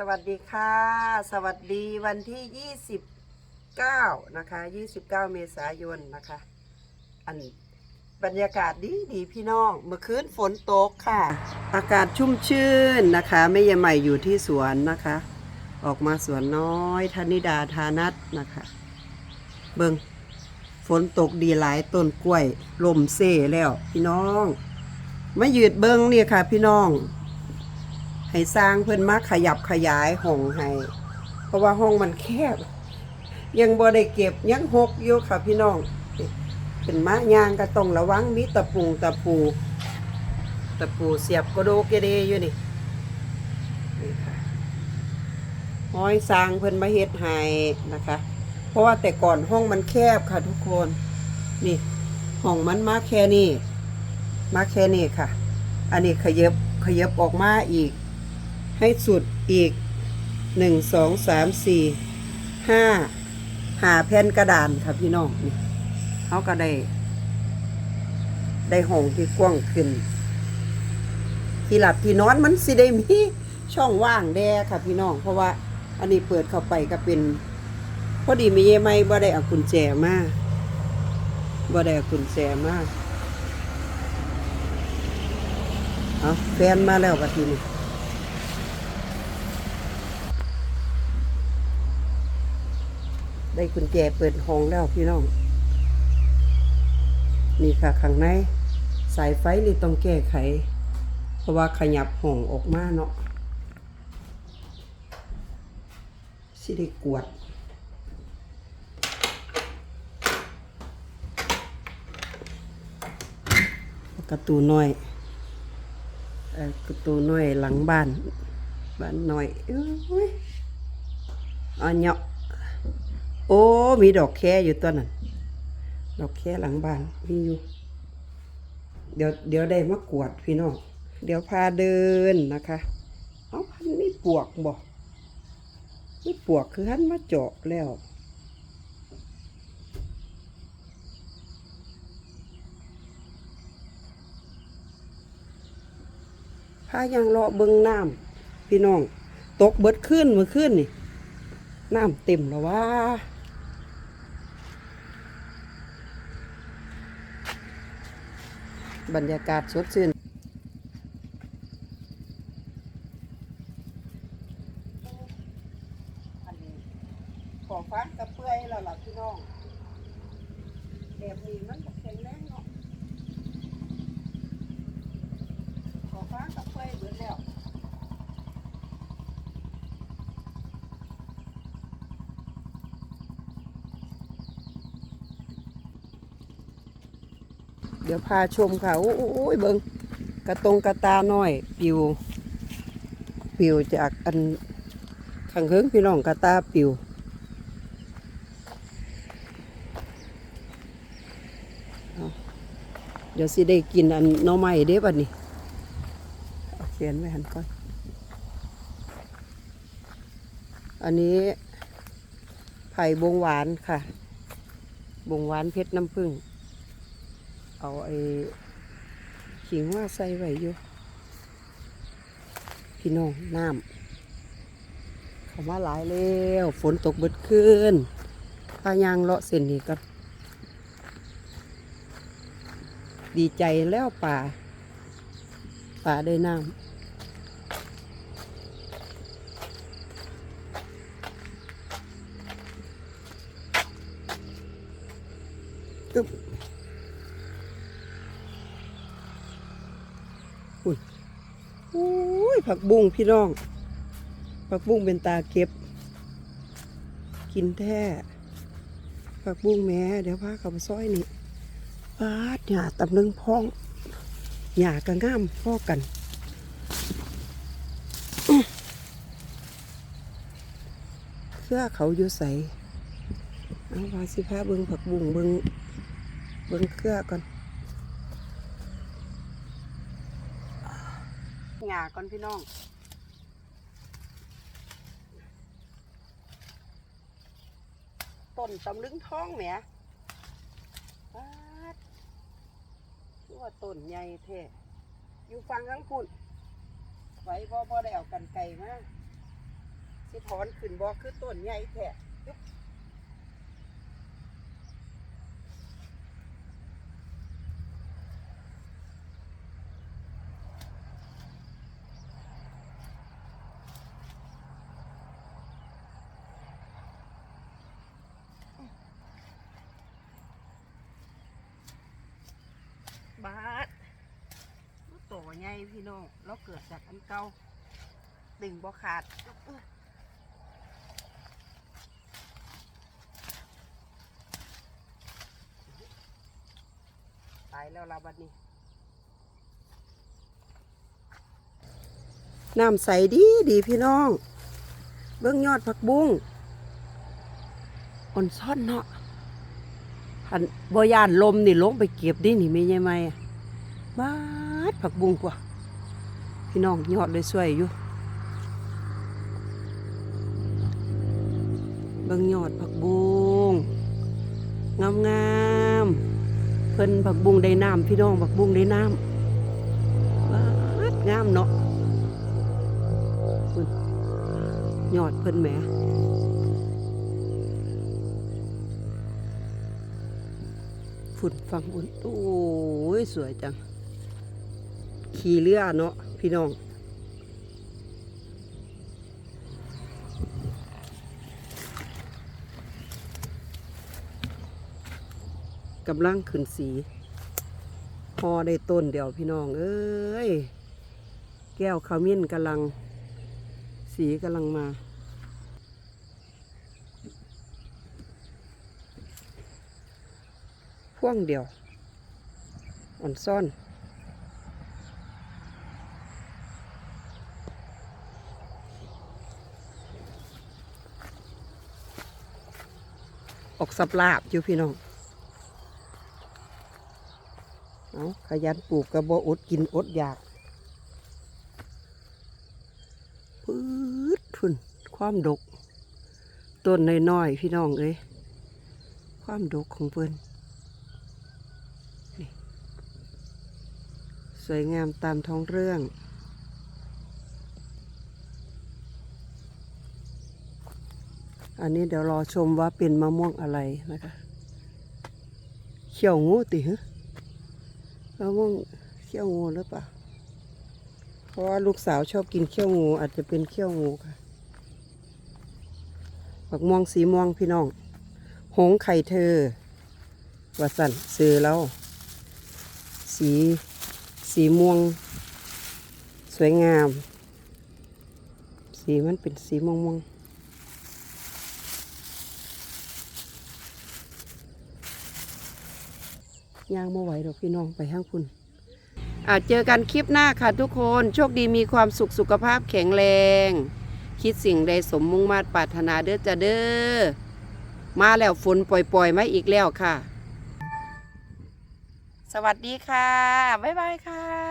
สวัสดีค่ะ สวัสดีวันที่ 29 นะคะ 29 เมษายนนะคะ อันบรรยากาศดีดีพี่น้อง เมื่อคืนฝนตกค่ะ อากาศชุ่มชื่นนะคะไม่ยายใหม่อยู่ที่สวนนะคะ ออกมาสวนน้อยธนิดาธานัทนะคะ เบิงฝนตกดีหลายต้นกล้วยลมเซ่แล้วพี่น้อง มายืดเบิงเนี่ยค่ะ พี่น้อง ให้สร้างเพิ่นมาขยับขยายห้องให้เพราะว่าห้องมันแคบ ยังบ่ได้เก็บยังหกอยู่ค่ะพี่น้องเป็นมะยางก็ต้องระวังมีตะปูตะปูตะปูเสียบกระโดกเกเดอยู่นี่นี่ค่ะห้อยสร้างเพิ่นมาเฮ็ดให้นะคะ เพราะว่าแต่ก่อนห้องมันแคบค่ะทุกคน นี่ห้องมันมาแค่นี้มาแค่นี้ค่ะ อันนี้ขยับขยับออกมาอีก ให้สุดอีกหนึ่งสองสามสี่ห้าหาแผ่นกระดานค่ะพี่น้องเขาก็ได้ ได้ห้องที่กว้างขึ้น ที่หลับที่นอนมันสิได้มีช่องว่างแด่ค่ะพี่น้อง เพราะว่าอันนี้เปิดเข้าไปก็เป็น พอดีมีเยไม่บ่ได้เอากุญแจมาบ่ได้เอากุญแจมาเอาแฟนมาแล้วบัดทีนี้ ได้กุญแจเปิดห้องแล้วพี่น้อง นี่ค่ะข้างในสายไฟนี่ต้องแก้ไข เพราะว่าขยับห้องออกมาเนาะสิได้กวดประตูน้อยประตูน้อยหลังบ้าน บ้านน้อยอ้ยอันเนาะ โอ้ มีดอกแค่อยู่ตัวนั้น ดอกแค่หลังบ้านมีอยู่ เดี๋ยวเดี๋ยวได้มากวดพี่น้อง เดี๋ยวพาเดินนะคะ เอาพันมีปวกบ่มีปวกคือหันมาเจาะแล้วพายังเลาะเบิงน้ำพี่น้อง ตกเบิดขึ้นเมื่อคืนนี่ น้ำเต็มแล้วว่า บรรยากาศสดชื่นขอฟ้ากระเปื่อยแล้วล่ะพี่น้องแบบนี้มันบ่แข็งแรงเนาะขอฟ้ากระเปื่อยเบิดแล้ว เดี๋ยวพาชมค่ะโอ้ยเบิงกระตรงกระตาน้อย ปิว ปิวจากอันขังเฮิงพี่น้องกระตาปิวเดี๋ยวสิได้กินอันน่อไม้เด้บัดนี้เอาเขียนไว้หันก่อน อันนี้ไผ่บงหวานค่ะ บงหวานเพชรน้ำผึ้ง เอาไอ้ขิงว่าใส่ไว้อยู่ พี่น้องน้ำเขามาหลายแล้วฝนตกเบิดขึ้นพายางเลาะเส้นนี้ก็ดีใจแล้วป่า ป่าได้น้ำอึ๊บ อุ้ ยผักบุ้งพี่น้อง ผักบุ้งเป็นตาเก็บ กินแท้ ผักบุ้งแม่เดี๋ยวพาเขาไปซอยนี่ปาดหญ้าตำลึงพองหญ้ากระง่ามพ่อกันอื้อเครือเขาอยู่ใสเอาวาสิพาเบิงผักบุ้งเบิงเบิงเครือก่อน หงาก่อนพี่น้องต้นตำลึงท้องแหมปาดคือว่าต้นใหญ่แท้อยู่ฟังทั้งพุ่นไว้พ่อพ่อได้เอากันไก่มาสิถอนขึ้นบ่คือต้นใหญ่แท้ บาดโตใหญ่พี่น้องเราเกิดจากอันเก่าดึงบ่ขาดตายแล้วลาบัดนี้ น้ำใสดีดีพี่น้อง เบื้องยอดผักบุ้งอ่อนซ่อนเนาะ หันบอยานลมนี่ลงไปเก็บดินี่ไม่ใช่ไหมบ้าดผักบุ้งกว่าพี่น้องยอดเลยสวยอยู่เบิ่งยอดผักบุ้งงามงามๆเพิ่นผักบุ้งได้น้ำพี่น้องผักบุ้งได้น้ำว้าดงามเนาะยอดเพิ่นแหม ฝุ่นฟังบุญโอ้ยสวยจัง ขี่เรือเนาะพี่น้อง กำลังขึ้นสี พอได้ต้นเดียวพี่น้อง เอ้ย แก้วขมิ้นกำลัง สีกำลังมา พ่วงเดียว อ่อนซ่อน ออกสับลาบอยู่พี่น้อง เอาขยันปลูกกระโบออดกินอดอยากปื๊ดทุนความดก ต้นน้อยๆพี่น้องเอ้ยความดกของเพิ่นนี่ สวยงามตามท้องเรื่อง อันนี้เดี๋ยวรอชมว่าเป็นมะม่วงอะไรนะคะ เขียวงูติฮะมะม่วงเขี้ยวงูหรือเปล่า เพราะว่าลูกสาวชอบกินเขี้ยวงู อาจจะเป็นเขี้ยวงูค่ะผักม่วงสีม่วงพี่น้อง หงไข่เธอว่าสั่นซื้อแล้ว สี สีม่วง สวยงาม สีมันเป็นสีม่วงม่วงย่างมาไหวดอกพี่น้องไปห้างคุณอาเจอกันคลิปหน้าค่ะทุกคน โชคดีมีความสุขสุขภาพแข็งแรง คิดสิ่งใดสมมุ่งมาตรปรารถนาเด้อจะเด้อมาแล้วฝนปล่อยๆมาอีกแล้วค่ะ สวัสดีค่ะ บ๊ายบายค่ะ